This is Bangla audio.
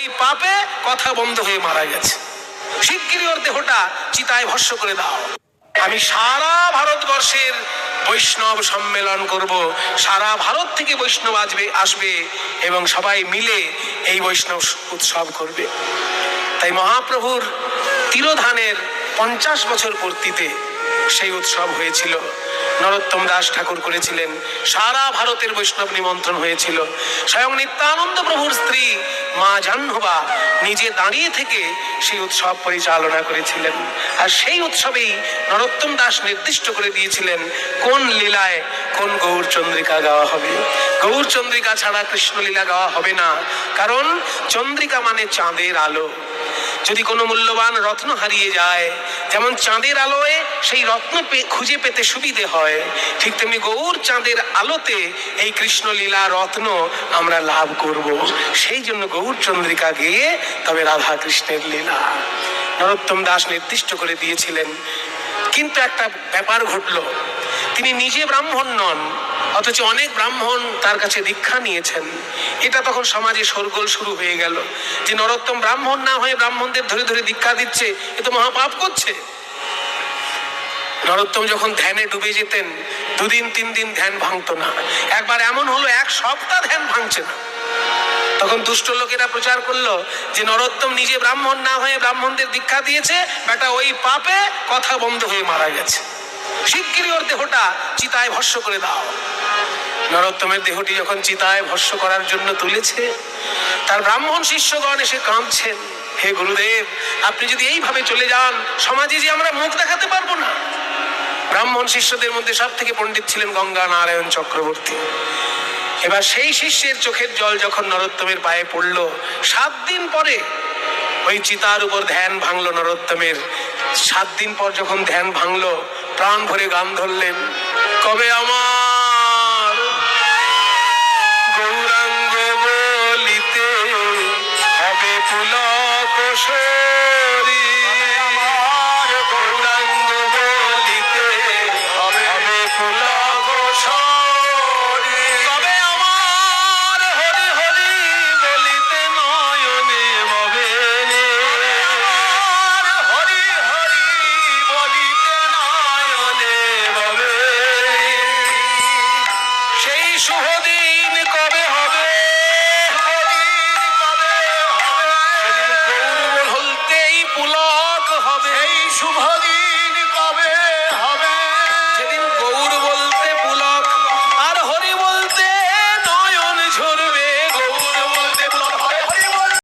এই পাপে কথা বন্ধ হয়ে মারা গেছে। শিগগিরই ওর দেহটা চিতায় ভস্য করে দাও। আমি সারা ভারতবর্ষের বৈষ্ণব সম্মেলন করব। সারা ভারত থেকে বৈষ্ণব আসবে আসবে এবং সবাই মিলে এই বৈষ্ণব উৎসব করবে। তাই মহাপ্রভুর তিরোধানের পঞ্চাশ বছর পূর্তিতে সেই উৎসব হয়েছিল। নরোত্তম দাস ঠাকুর করেছিলেন। সারা ভারতের বৈষ্ণব নিমন্ত্রণ হয়েছিল। স্বয়ং নিত্যানন্দ প্রভুর স্ত্রী মা জাহ্নবা নিজে দাঁড়িয়ে থেকে সেই উৎসব পরিচালনা করেছিলেন। আর সেই উৎসবেই নরোত্তম দাস নির্দিষ্ট করে দিয়েছিলেন, কোন লীলায় কোন গৌর চন্দ্রিকা গাওয়া হবে। গৌর চন্দ্রিকা ছাড়া কৃষ্ণলীলা গাওয়া হবে না। কারণ চন্দ্রিকা মানে চাঁদের আলো। যদি কোনো মূল্যবান রত্ন হারিয়ে যায়, যেমন চাঁদের আলোয় সেই রত্ন খুঁজে পেতে সুবিধে হয়, ঠিক তেমনি গৌর চাঁদের আলোতে এই কৃষ্ণলীলা রত্ন আমরা লাভ করব। সেই জন্য গৌর চন্দ্রিকা গেয়ে তবে রাধা কৃষ্ণের লীলা। নরোত্তম দাস নির্দিষ্ট করে দিয়েছিলেন। কিন্তু একটা ব্যাপার ঘটলো। তিনি নিজে ব্রাহ্মণ নন। অথচ অনেক ব্রাহ্মণ তার কাছে দীক্ষা নিয়েছেন। এটা তখন সমাজে শোরগোল শুরু হয়ে গেল। যে নরোত্তম ব্রাহ্মণ না হয়ে ব্রাহ্মণদের ধরে ধরে দীক্ষা দিচ্ছে, এ তো মহাপাপ করছে। নরোত্তম যখন ধ্যানে ডুবে যেতেন, দুদিন, তিন দিন ধ্যান ভাঙতো না। একবার এমন হলো, এক সপ্তাহ ধ্যান ভাঙছে না। তখন দুষ্ট লোকেরা প্রচার করল যে নরোত্তম নিজে ব্রাহ্মণ না হয়ে ব্রাহ্মণদের দীক্ষা দিয়েছে, বেটা ওই পাপে কথা বন্ধ হয়ে মারা গেছে। শিগগিরই ওর দেহটা চিতায় ভস্য করে দাও। নরোত্তমের দেহটি যখন চিতায় ভস্য করার জন্য তুলেছে, তার ব্রাহ্মণ শিষ্যগণ এসে কাঁদছেন, হে গুরুদেব, আপনি যদি এইভাবে চলে যান, সমাজে যে আমরা মুখ দেখাতে পারব না। ব্রাহ্মণ শিষ্যদের মধ্যে সব থেকে পণ্ডিত ছিলেন গঙ্গা নারায়ণ চক্রবর্তী। এবার সেই শিষ্যের চোখের জল যখন নরোত্তমের পায়ে পড়ল, সাত দিন পরে ওই চিতার উপর ধ্যান ভাঙলো নরোত্তমের। সাত দিন পর যখন ধ্যান ভাঙলো, প্রাণ ভরে গান ধরলেন, কবে আমার শুভ দিন কবে হবে? শুভদিন কবে হবে? যেদিন গৌর বলতেই পুলক হবে। এই শুভ